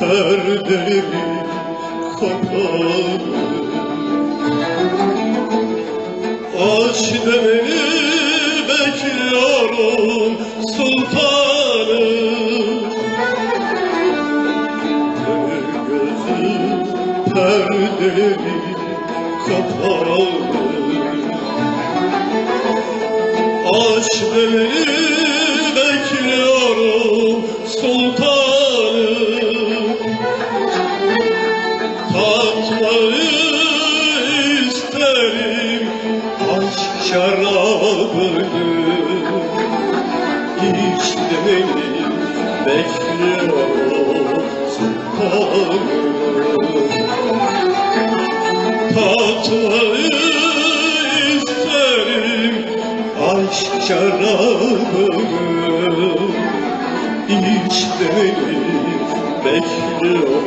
Perdeleri kapalı. Aç demeni bekliyorum sultanım. Gözüm perdeleri kapalı. Aç demeni şarabını İç demeni bekliyorum sultanım Tatmayı isterim aşk şarabını İç beni bekliyor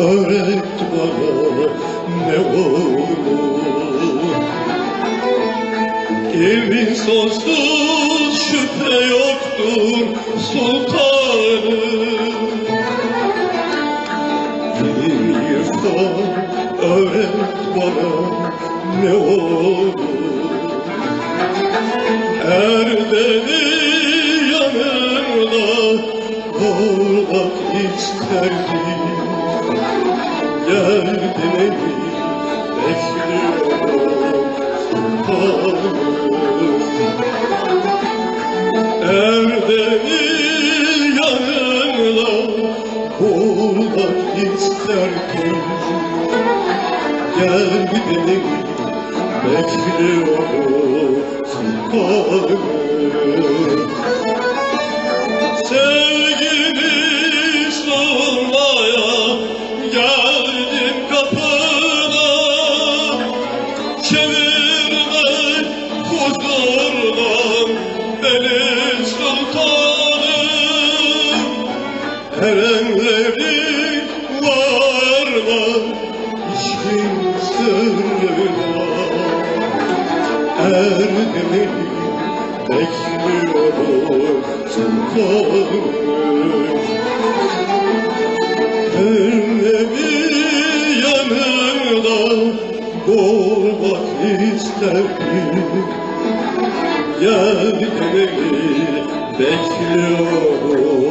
Öğretmana ne olur İlmin sonsuz şüphe yoktur sultanım. İlim irfan öğret bana ne olur. Erdeni yanında olmak isterdim. Gel beni bekliyorum sultanım Erdeni yanında olmak isterdim Gel beni bekliyorum sultanım bekliyorum. sultanım Erdemi yanında doğmak isterdim Gel beni bekliyorum